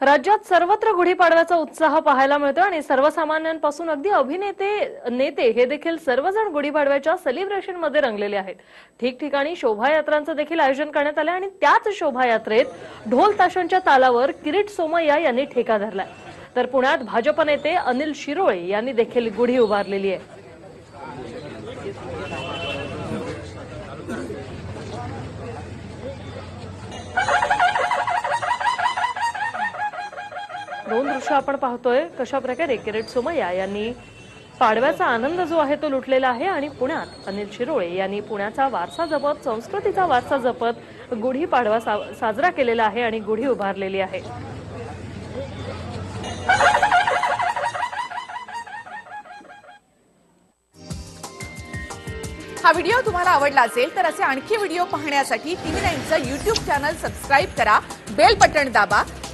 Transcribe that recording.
राज्यात सर्वत्र गुढीपाडव्याचा उत्साह पाहायला मिळतो आणि सर्वसामान्यांपासून अगदी अभिनेते नेते हे देखील सर्वजण गुढीपाडव्याच्या सेलिब्रेशनमध्ये रंगलेले आहेत. ठिकठिकाणी शोभायात्रांचं देखील आयोजन करण्यात आलं आणि त्याच शोभायात्रेत ढोल ताशांच्या तालावर किरीट सोमय्या यांनी ठेका धरलाय. तर पुण्यात भाजप नेते अनिल शिरोळे यांनी देखील गुढी उभारलेली आहे. दोन दृश्य आपण पाहतोय. कशा प्रकारे किरीट सोमय्या यांनी पाडव्याचा आनंद जो आहे तो लुटलेला आहे आणि पुण्यात अनिल शिरोळे यांनी पुण्याचा वारसा जपत संस्कृतीचा वारसा जपत गुढी पाडवा सा- साजरा केलेला आहे आणि गुढी उभारलेली आहे. हा व्हिडिओ तुम्हाला आवडला असेल तर असे आणखी व्हिडिओ पाहण्यासाठी टीव्ही नाईनचं युट्यूब चॅनल सबस्क्राईब करा. बेल बटण दाबा.